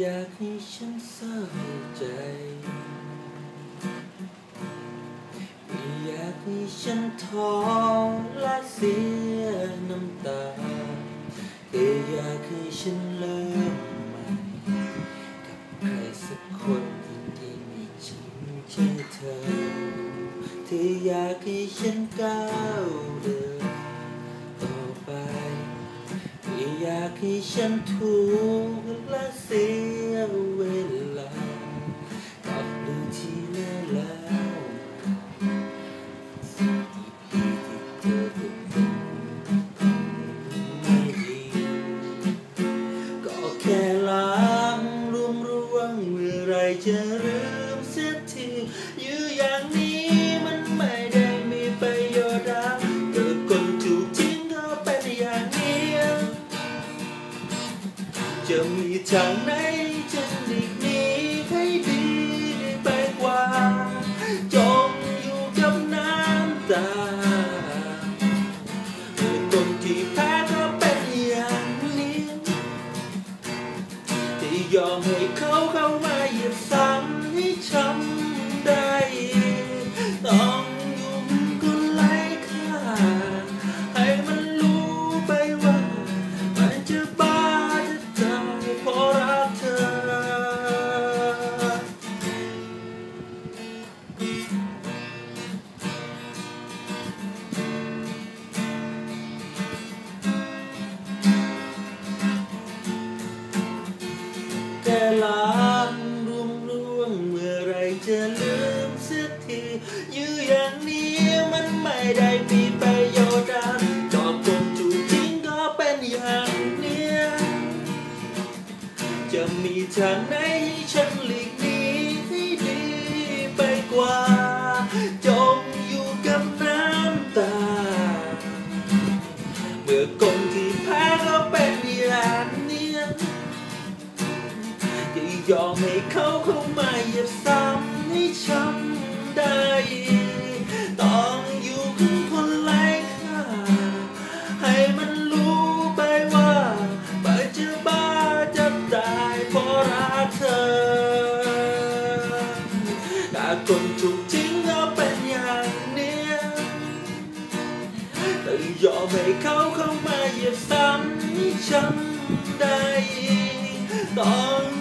อยากให้ฉันเศร้าใจไม่อยากให้ฉันท้อและเสียน้ำตาแค่อยากให้ฉันเริ่มใหม่กับใครสักคนที่มีฉันใช่เธอเธออยากให้ฉันก้าวเดินากให้ฉันถูกและเสียเวลากับเรื่องที่เลื่อนแล้วสิ่ที่เธอก็เป็นไม่ดีก็แค่ล้างรวมร่วงเมื่อไรจะลื จะมีทางไหนจะหลีกหนีให้ดีไปกว่า จมอยู่กับน้ำตาเมื่อคนที่แพ้ก็เป็นอย่างนี้ที่ยอมให้ จะลืมเสียทีอยู่อย่างนี้มันไม่ได้มีประโยชน์อะไรจอบคงถูกทิ้งก็เป็นอย่างเนี้ยจะมีทางไหนให้ฉันหลีกหนีให้ดีไปกว่าจงอยู่กับน้ำตา เมื่อคนที่แพ้ก็เป็น ยอมให้เขาเข้ามาเหยียบซ้ำให้ช้ำได้ ต้องอยู่ข้างคนไร้ค่าให้มันรู้ไปว่าไปจะบ้าจะตายเพราะรักเธอแต่คนถูกทิ้งก็เป็นอย่างนี้แต่ยอมให้เขาเข้ามาเหยียบซ้ำให้ช้ำได้ ต้อง